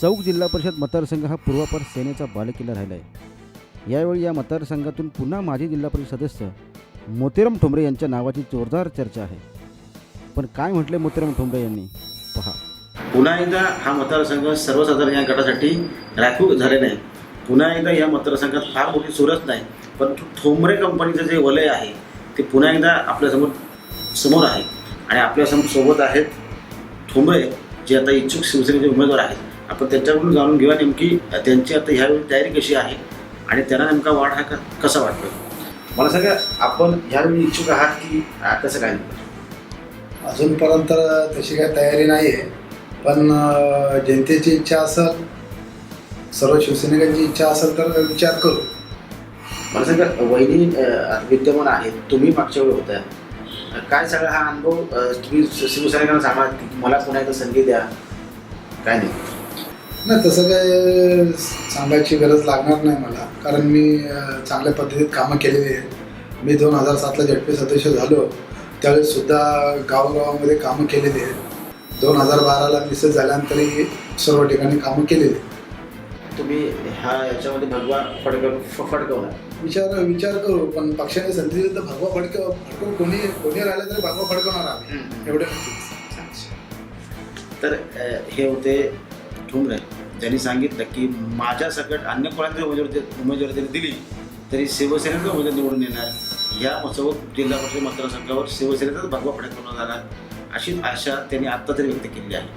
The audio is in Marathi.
चौक जिल्हा परिषद मतदारसंघ हा पूर्वापार सेनेचा बालेकिल्ला राहिला आहे यावेळी या मतदारसंघातून पुन्हा माजी जिल्हा परिषद सदस्य मोतीराम ठोंबरे यांच्या नावाची जोरदार चर्चा आहे. पण काय म्हटले मोतीराम ठोंबरे यांनी? पहा. पुन्हा एकदा हा मतदारसंघ सर्वसाधारण या गटासाठी राखीव झाले नाही पुन्हा एकदा या मतदारसंघात फार मोठी चुरस नाही परंतु ठोंबरे कंपनीचं जे वलय आहे ते पुन्हा एकदा आपल्यासमोर समोर आहे. आणि आपल्यासमोर सोबत आहेत ठोंबरे जे आता इच्छुक शिवसेनेचे उमेदवार आहेत. आपण त्यांच्याकडून जाणून घेऊया नेमकी त्यांची आता ह्यावेळी तयारी कशी आहे आणि त्यांना नेमका वाढ हा क- कसा वाटतो? मला सांगा आपण ह्यावेळी इच्छुक आहात की कसं काय? अजूनपर्यंत तशी काही तयारी नाही आहे पण जनतेची इच्छा असेल सर्व शिवसैनिकांची इच्छा असेल तर विचार करू. मला सांगा वहिनी विद्यमान आहेत तुम्ही मागच्या वेळी होत्या. काय सगळा हा अनुभव तुम्ही शिवसैनिकांना सांगा की मला पुन्हा एकदा संधी द्या. काय नाही. नाही तसं काय सांगायची गरज लागणार नाही मला. कारण मी चांगल्या पद्धतीत कामं केलेली आहेत. मी दोन हजार सातला झडपी सदस्य झालो. त्यावेळेस सुद्धा गावोगावामध्ये कामं केलेली आहेत. दोन हजार बाराला मिसेस झाल्यानंतरही सर्व ठिकाणी कामं केलेली आहेत. तुम्ही ह्या याच्यामध्ये भगवा फडकव फडकवणार विचार विचार करू पण पक्षाने संधी दिली तर भगवा फडकव फडकवून कोणी कोणी राहिलं तरी भगवा फडकवणार आम्ही. एवढे तर हे होते ठुमरे त्यांनी सांगितलं की माझ्यासकट अन्य कोणाला उमेदवारी उमेदवारी त्यांनी दिली तरी शिवसेनेचा उमेदवार निवडून येणार. या मसोबत जिल्हा परिषद मतदारसंघावर शिवसेनेचाच भगवा फडकवला जाणार अशी आशा त्यांनी आत्ता तरी व्यक्त केली आहे.